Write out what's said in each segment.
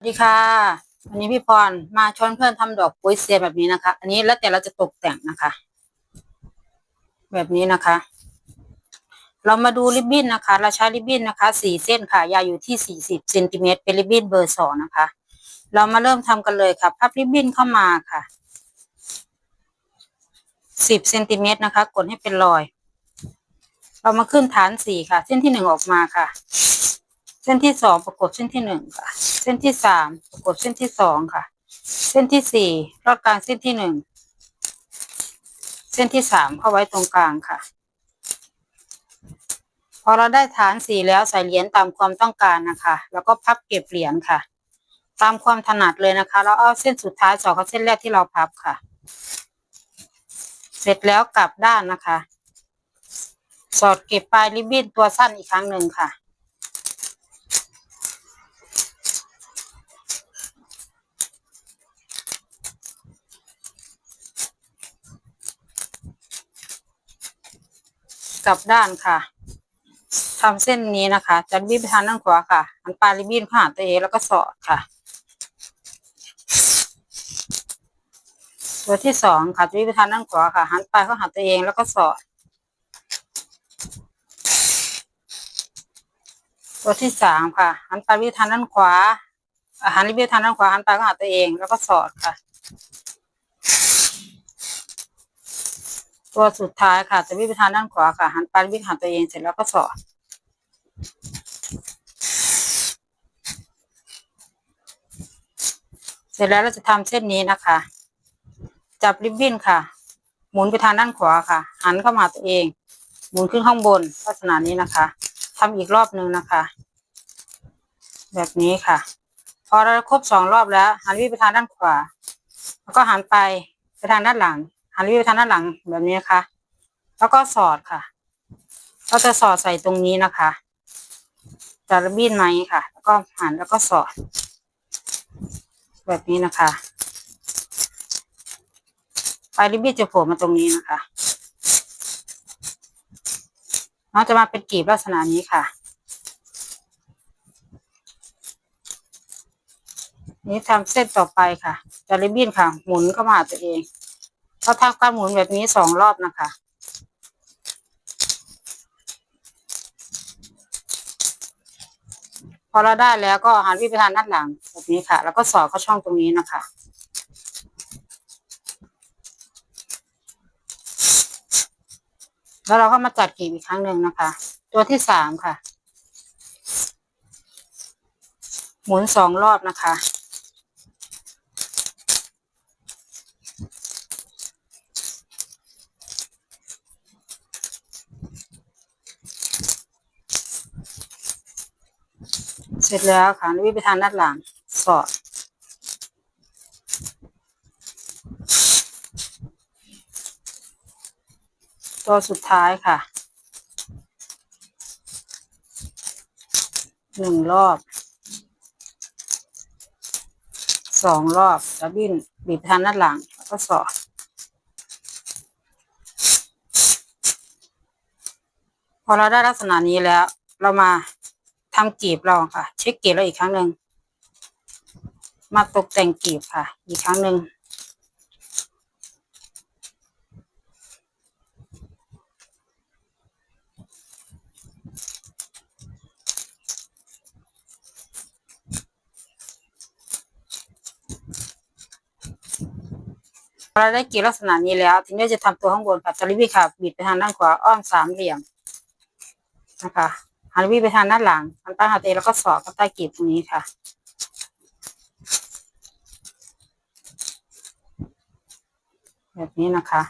สวัสดีค่ะ วันนี้พี่พรมาชวนเพื่อนทำดอกปุ้ยเซียแบบนี้นะคะ อันนี้แล้วแต่เราจะตกแต่งนะคะ แบบนี้นะคะ เรามาดูริบบิ้นนะคะ เราใช้ริบบิ้นนะคะสี่เส้นค่ะ ยาวอยู่ที่สี่สิบเซนติเมตรเป็นริบบิ้นเบอร์สองนะคะ เรามาเริ่มทำกันเลยค่ะพับริบบิ้นเข้ามาค่ะสิบเซนติเมตรนะคะ กดให้เป็นรอย เรามาขึ้นฐานสี่ค่ะ เส้นที่หนึ่งออกมาค่ะ ส้นที่สองประกบเส้นที่หนึ่งค่ะ เส้นที่สามประกบเส้นที่สองค่ะ เส้นที่สี่ลอดกลางเส้นที่หนึ่งเส้นที่สามเข้าไว้ตรงกลางค่ะ พอเราได้ฐานสี่แล้วใส่เหรียญตามความต้องการนะคะ แล้วก็พับเก็บเหรียญค่ะ ตามความถนัดเลยนะคะแล้วเอาเส้นสุดท้ายสอดกับเส้นแรกที่เราพับค่ะ เสร็จแล้วกลับด้านนะคะ สอดเก็บปลายริบบิ้นตัวสั้นอีกครั้งหนึ่งค่ะ กลับด้านค่ะทำเส้นนี้นะคะจะริบบิ้ไปทางด้านขวาค่ะหันปลายริบบิ้นผ่านตัวเองแล้วก็สอดค่ะ ตัวที่สองค่ะจะริบบิ้ไปทางด้านขวาค่ะหันปลายเข้าหาตัวเองแล้วก็สอด ตัวที่สามค่ะหันปลายริบบิ้นทางด้านขวาหันริบบิ้นทางด้านขวาหันปลายเข้าหาตัวเองแล้วก็สอดค่ะ ตัวสุดท้ายค่ะ จะวิ่งไปทางด้านขวาค่ะ หันไปลายวิ่งหาตัวเองเสร็จแล้วก็สอด เสร็จแล้วเราจะทำเส้นนี้นะคะ จับริบบิ้นค่ะ หมุนไปทางด้านขวาค่ะ หันเข้ามาหาตัวเอง หมุนขึ้นข้างบนลักษณะนี้นะคะทำอีกรอบหนึ่งนะคะ แบบนี้ค่ะ พอเราครบสองรอบแล้ว หันวิ่งไปทางด้านขวา แล้วก็หันไปไปทางด้านหลัง หันวิ่งไปทางด้านหลังแบบนี้นะคะ แล้วก็สอดค่ะ เราจะสอดใส่ตรงนี้นะคะจะระบิ้นไหมค่ะ แล้วก็หันแล้วก็สอด แบบนี้นะคะปลายริบบิ้นจะโผล่มาตรงนี้นะคะเราจะมาเป็นกีบลักษณะนี้ค่ะ นี่ทำเส้นต่อไปค่ะจะริบบิ้นค่ะ หมุนเข้ามาตัวเอง เราทำกาหมุนแบบนี้สองรอบนะคะ พอเราได้แล้วก็หันวิ่งไปทางด้านหลังแบบนี้ค่ะ แล้วก็สอดเข้าช่องตรงนี้นะคะแล้วเราก็มาจัดกีบอีกครั้งหนึ่งนะคะ ตัวที่สามค่ะ หมุนสองรอบนะคะ เสร็จแล้วค่ะวิ่งไปทางด้านหลังสอดตัวสุดท้ายค่ะ หนึ่งรอบ สองรอบแล้วบินบีบทางด้านหลังแล้วก็สอดพอเราได้ลักษณะนี้แล้ว เรามา ทำกีบเราค่ะ เช็คกีบเราอีกครั้งหนึ่งมาตกแต่งกีบค่ะ อีกครั้งหนึ่งเราได้กลีบลักษณะนี้แล้ว ทีนี้จะทำตัวข้างบนค่ะจะรีบค่ะ บิดไปทางด้านขวาอ้อมสามเหลี่ยมนะคะ หันวิไปทางด้านหลังหันไปหาตัวเองแล้วก็สอดเข้าใต้กีบตรงนี้ค่ะ แบบนี้นะคะ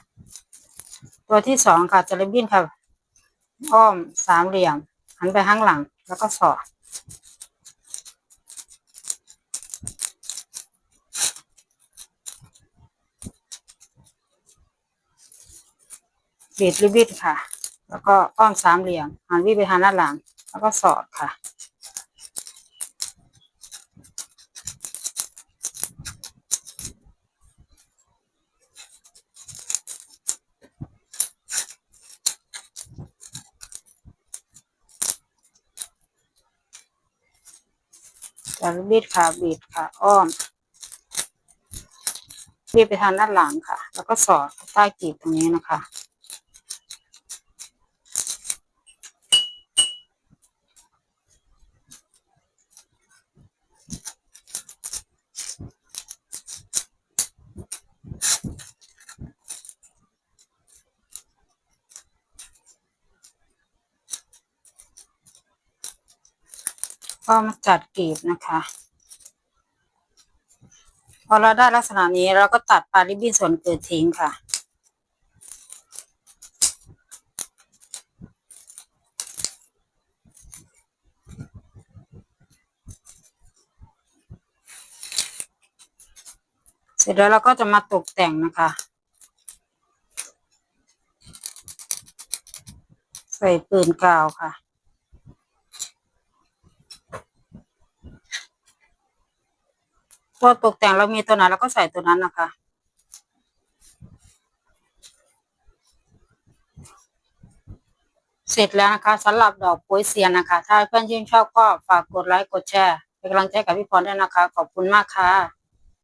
ตัวที่สองค่ะจะริบบิ้นค่ะ อ้อมสามเหลี่ยม หันไปข้างหลังแล้วก็สอดบีดริบบิ้นค่ะ แล้วก็อ้อมสามเหลี่ยมหันวิ่งไปทางด้านหลัง แล้วก็สอดค่ะจะตัดบีดค่ะบีดค่ะอ้อมบีดไปทางด้านหลังค่ะ แล้วก็สอดใต้กีบตรงนี้นะคะ ก็มาจัดกลีบนะคะ พอเราได้ลักษณะนี้เราก็ตัดปลายริบบิ้นส่วนเกิดทิ้งค่ะเสร็จแล้วเราก็จะมาตกแต่งนะคะ ใส่ปืนกาวค่ะ พอตกแต่งเรามีตัวไหนเราก็ใส่ตัวนั้นนะคะ เสร็จแล้วนะคะสำหรับดอกโปยเซียนนะคะ ถ้าเพื่อนชื่นชอบก็ฝากกดไลค์กดแชร์เป็นกำลังใจกับพี่พรด้วยนะคะ ขอบคุณมากค่ะ